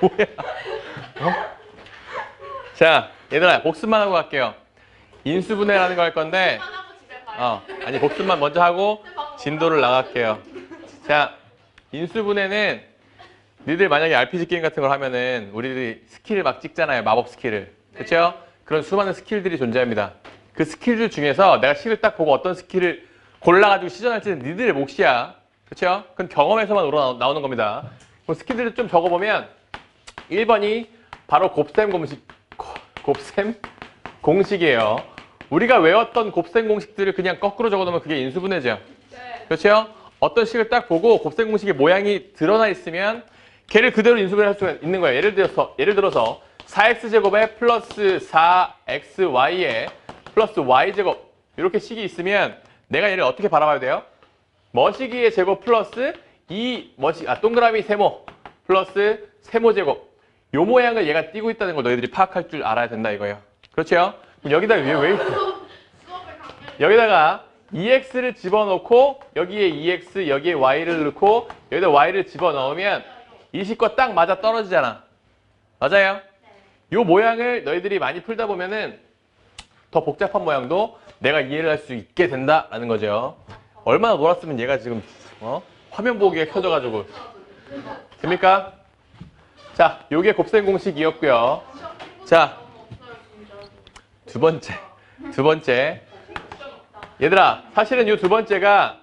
뭐야? 어? 자, 얘들아, 복습만 하고 갈게요. 인수분해라는 거 할 건데. 어, 아니, 복습만 먼저 하고, 진도를 나갈게요. 자, 인수분해는, 니들 만약에 RPG 게임 같은 걸 하면은, 우리들이 스킬을 막 찍잖아요. 마법 스킬을. 그쵸? 그런 수많은 스킬들이 존재합니다. 그 스킬들 중에서 내가 식을 딱 보고 어떤 스킬을 골라가지고 시전할지는 니들의 몫이야. 그쵸? 그건 경험에서만 우러 나오는 겁니다. 스킬들을 좀 적어보면, 1번이 바로 곱셈 공식, 고- 곱셈 공식이에요. 우리가 외웠던 곱셈 공식들을 그냥 거꾸로 적어놓으면 그게 인수분해죠. 네. 그렇죠? 어떤 식을 딱 보고 곱셈 공식의 모양이 드러나 있으면 걔를 그대로 인수분해 할 수가 있는 거예요. 예를 들어서 예를 들어서 4x제곱에 플러스 4xy에 플러스 y제곱 이렇게 식이 있으면 내가 얘를 어떻게 바라봐야 돼요? 머시기의 제곱 플러스 이 머시 아 동그라미 세모 플러스 세모 제곱 요 모양을 얘가 띄고 있다는 걸 너희들이 파악할 줄 알아야 된다 이거예요. 그렇죠? 그럼 여기다 왜, 왜. 여기다가 EX를 집어넣고 여기에 EX, 여기에 Y를 넣고 여기다 Y를 집어넣으면 이 식과 딱 맞아 떨어지잖아. 맞아요? 요 모양을 너희들이 많이 풀다 보면은 더 복잡한 모양도 내가 이해를 할 수 있게 된다라는 거죠. 얼마나 놀았으면 얘가 지금 어? 화면 보기에 켜져가지고 됩니까? 자, 요게 곱셈 공식이었고요. 자, 두 번째, 두 번째. 얘들아, 사실은 이 두 번째가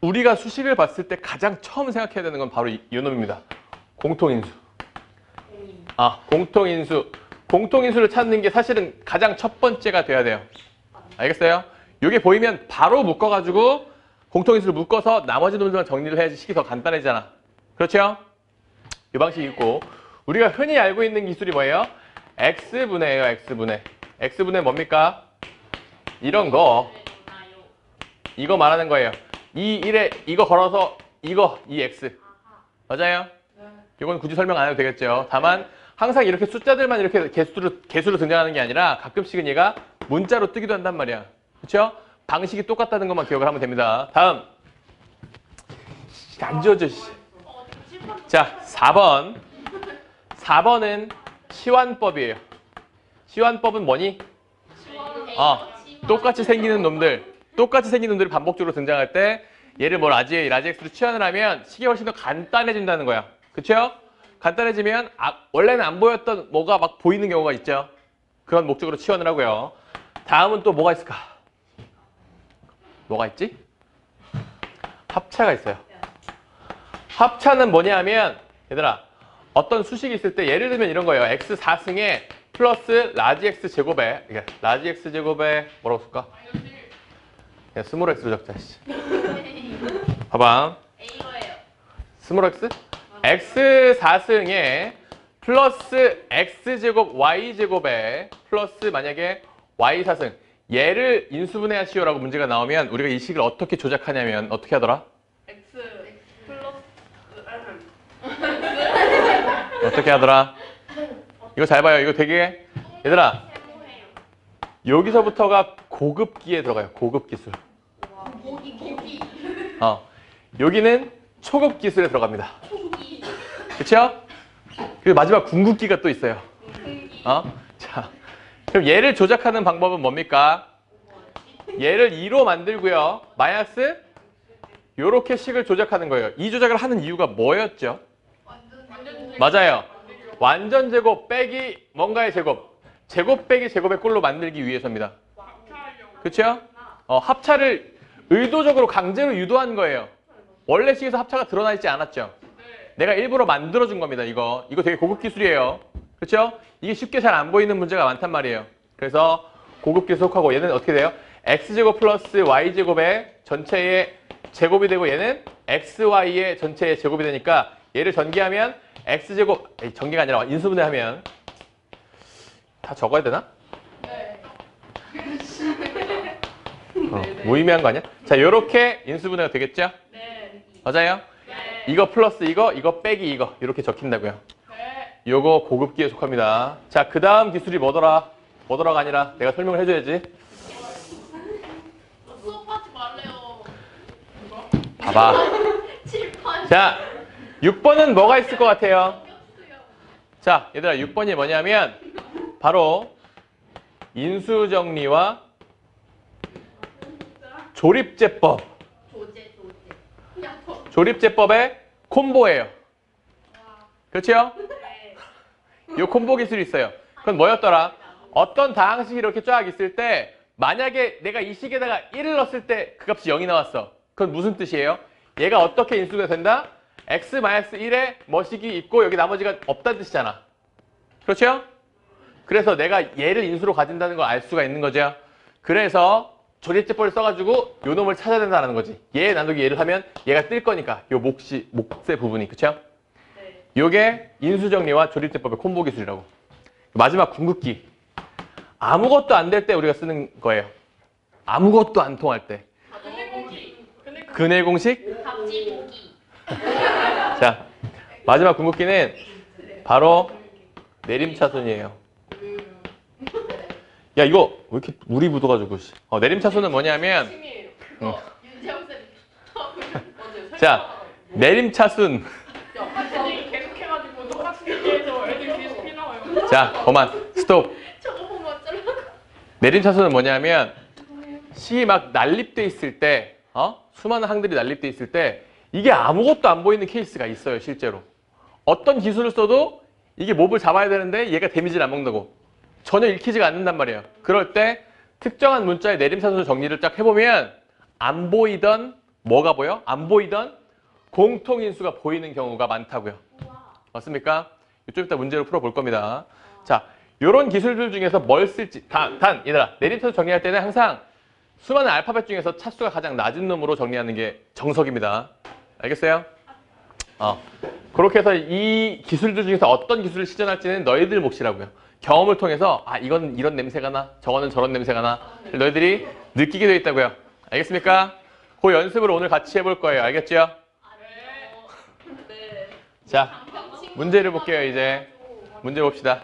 우리가 수식을 봤을 때 가장 처음 생각해야 되는 건 바로 이, 이 놈입니다. 공통인수. 아, 공통인수. 공통인수를 찾는 게 사실은 가장 첫 번째가 돼야 돼요. 알겠어요? 이게 보이면 바로 묶어가지고 공통인수를 묶어서 나머지 놈들만 정리를 해야지 식이 더 간단해지잖아. 그렇죠? 이 방식이 있고 우리가 흔히 알고 있는 기술이 뭐예요? x분해예요, x분해. x분해 뭡니까? 이런 거 이거 말하는 거예요. 이 1에 이거 걸어서 이거 이 x 맞아요? 이건 굳이 설명 안 해도 되겠죠. 다만 항상 이렇게 숫자들만 이렇게 개수로 개수로 등장하는 게 아니라 가끔씩은 얘가 문자로 뜨기도 한단 말이야. 그렇죠? 방식이 똑같다는 것만 기억을 하면 됩니다. 다음 씨, 안 지워져. 씨. 자, 4번. 4번은 시환법이에요. 시환법은 뭐니? 어, 똑같이 생기는 놈들, 똑같이 생긴 놈들이 반복적으로 등장할 때 얘를 뭐 라지, 라지엑스로 치환을 하면 식이 훨씬 더 간단해진다는 거야. 그쵸? 간단해지면 아, 원래는 안 보였던 뭐가 막 보이는 경우가 있죠. 그런 목적으로 치환을 하고요. 다음은 또 뭐가 있을까? 뭐가 있지? 합차가 있어요. 합차는 뭐냐 하면 얘들아 어떤 수식이 있을 때 예를 들면 이런 거예요. x 4승에 플러스 라지 x 제곱에 이게 라지 x 제곱에 뭐라고 쓸까? 그냥 스몰 x로 적자. 씨. 봐봐. 스몰 x? x 4승에 플러스 x 제곱 y 제곱에 플러스 만약에 y 4승 얘를 인수분해하시오라고 문제가 나오면 우리가 이 식을 어떻게 조작하냐면 어떻게 하더라? X 플러스 어떻게 하더라? 이거 잘 봐요. 이거 되게 얘들아. 여기서부터가 고급기에 들어가요. 고급 기술. 어 여기는 초급 기술에 들어갑니다. 그렇죠? 그리고 마지막 궁극기가 또 있어요. 어? 자, 그럼 얘를 조작하는 방법은 뭡니까? 얘를 2로 만들고요. 마이너스 요렇게 식을 조작하는 거예요. 이 조작을 하는 이유가 뭐였죠? 맞아요. 완전 제곱 빼기 뭔가의 제곱. 제곱 빼기 제곱의 꼴로 만들기 위해서입니다. 그렇죠? 어, 합차를 의도적으로 강제로 유도한 거예요. 원래 식에서 합차가 드러나 있지 않았죠. 내가 일부러 만들어준 겁니다. 이거 이거 되게 고급 기술이에요. 그렇죠? 이게 쉽게 잘 안 보이는 문제가 많단 말이에요. 그래서 고급 기술 속하고 얘는 어떻게 돼요? x 제곱 플러스 y 제곱의 전체의 제곱이 되고 얘는 x y의 전체의 제곱이 되니까 얘를 전개하면 x 제곱 에이, 전개가 아니라 인수분해하면 다 적어야 되나? 네. 어, 무의미한 거 아니야? 자, 요렇게 인수분해가 되겠죠? 네. 맞아요? 네. 이거 플러스 이거, 이거 빼기 이거 이렇게 적힌다고요. 네. 요거 고급기에 속합니다. 자, 그 다음 기술이 뭐더라? 뭐더라가 아니라 내가 설명을 해줘야지. 수업하지 말래요. 봐봐. 7번. 자, 6번은 뭐가 있을 것 같아요? 자, 얘들아 6번이 뭐냐면 바로 인수정리와 조립제법. 조립제법의 콤보예요. 그렇죠? 네. 요 콤보 기술이 있어요. 그건 뭐였더라? 어떤 다항식이 이렇게 쫙 있을 때 만약에 내가 이 식에다가 1을 넣었을 때 그 값이 0이 나왔어. 그건 무슨 뜻이에요? 얘가 어떻게 인수가 된다? X-1에 뭐식이 있고 여기 나머지가 없다는 뜻이잖아. 그렇죠? 그래서 내가 얘를 인수로 가진다는 걸 알 수가 있는 거죠. 그래서 조립제법을 써가지고 요 놈을 찾아야 된다는 거지. 얘 나누기 얘를 하면 얘가 뜰 거니까 요 몫이 몫의 부분이 그렇죠? 네. 요게 인수정리와 조립제법의 콤보 기술이라고. 마지막 궁극기. 아무것도 안 될 때 우리가 쓰는 거예요. 아무것도 안 통할 때. 공기. 근데 그 근해 공식. 자, 마지막 궁극기는 바로 내림차순이에요. 야, 이거 왜 이렇게 물이 묻어가지고. 씨. 어, 내림차순은 뭐냐면. 어. 자, 내림차순. 자, 그만. 스톱. 내림차순은 뭐냐면 식이 막 난립돼 있을 때 어? 수많은 항들이 난립돼 있을 때 이게 아무것도 안 보이는 케이스가 있어요 실제로 어떤 기술을 써도 이게 몹을 잡아야 되는데 얘가 데미지를 안 먹는다고 전혀 읽히지가 않는단 말이에요 그럴 때 특정한 문자의 내림차순 정리를 딱 해보면 안 보이던 뭐가 보여? 안 보이던 공통인수가 보이는 경우가 많다고요 맞습니까? 좀 이따 문제로 풀어볼 겁니다. 자, 이런 기술들 중에서 뭘 쓸지 단, 단 얘들아 내림차순 정리할 때는 항상 수많은 알파벳 중에서 차수가 가장 낮은 놈으로 정리하는 게 정석입니다. 알겠어요? 어. 그렇게 해서 이 기술들 중에서 어떤 기술을 실전할지는 너희들 몫이라고요. 경험을 통해서 아 이건 이런 냄새가 나, 저거는 저런 냄새가 나. 너희들이 느끼게 돼 있다고요. 알겠습니까? 그 연습을 오늘 같이 해볼 거예요. 알겠죠? 네. 네. 자, 문제를 볼게요 이제. 문제 봅시다.